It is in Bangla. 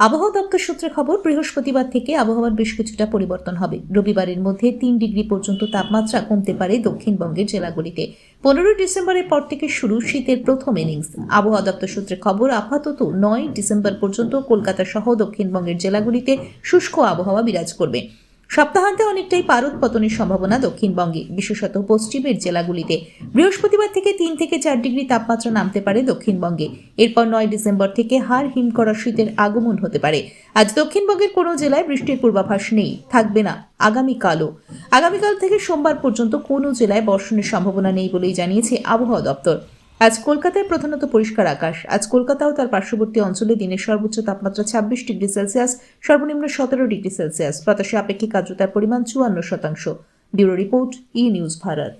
আবহাওয়া দপ্তর সূত্রে খবর, বৃহস্পতিবার থেকে আবহাওয়ার বেশ কিছুটা পরিবর্তন হবে। রবিবারের মধ্যে তিন ডিগ্রি পর্যন্ত তাপমাত্রা কমতে পারে দক্ষিণবঙ্গের জেলাগুলিতে। পনেরোই ডিসেম্বরের পর থেকে শুরু শীতের প্রথম ইনিংস আবহাওয়া দপ্তর সূত্রে খবর, আপাতত নয় ডিসেম্বর পর্যন্ত কলকাতা সহ দক্ষিণবঙ্গের জেলাগুলিতে শুষ্ক আবহাওয়া বিরাজ করবে। সপ্তাহান্তে অনেকটাই পারদ পতনের সম্ভাবনা দক্ষিণবঙ্গে, বিশেষত পশ্চিমের জেলাগুলিতে। বৃহস্পতিবার থেকে তিন থেকে চার ডিগ্রি তাপমাত্রা নামতে পারে দক্ষিণবঙ্গে। এরপর নয় ডিসেম্বর থেকে হাড় হিম করা শীতের আগমন হতে পারে। আজ দক্ষিণবঙ্গের কোনো জেলায় বৃষ্টির পূর্বাভাস নেই, থাকবে না আগামীকালও। আগামীকাল থেকে সোমবার পর্যন্ত কোনো জেলায় বর্ষণের সম্ভাবনা নেই বলেই জানিয়েছে আবহাওয়া দপ্তর। আজ কলকাতায় প্রধানত পরিষ্কার আকাশ। আজ কলকাতা ও তার পার্শ্ববর্তী অঞ্চলে দিনের সর্বোচ্চ তাপমাত্রা ছাব্বিশ ডিগ্রি সেলসিয়াস, সর্বনিম্ন সতেরো ডিগ্রি সেলসিয়াস। বাতাসে আপেক্ষিক আর্দ্রতার পরিমাণ চুয়ান্ন শতাংশ। Bureau report, E news Bharat.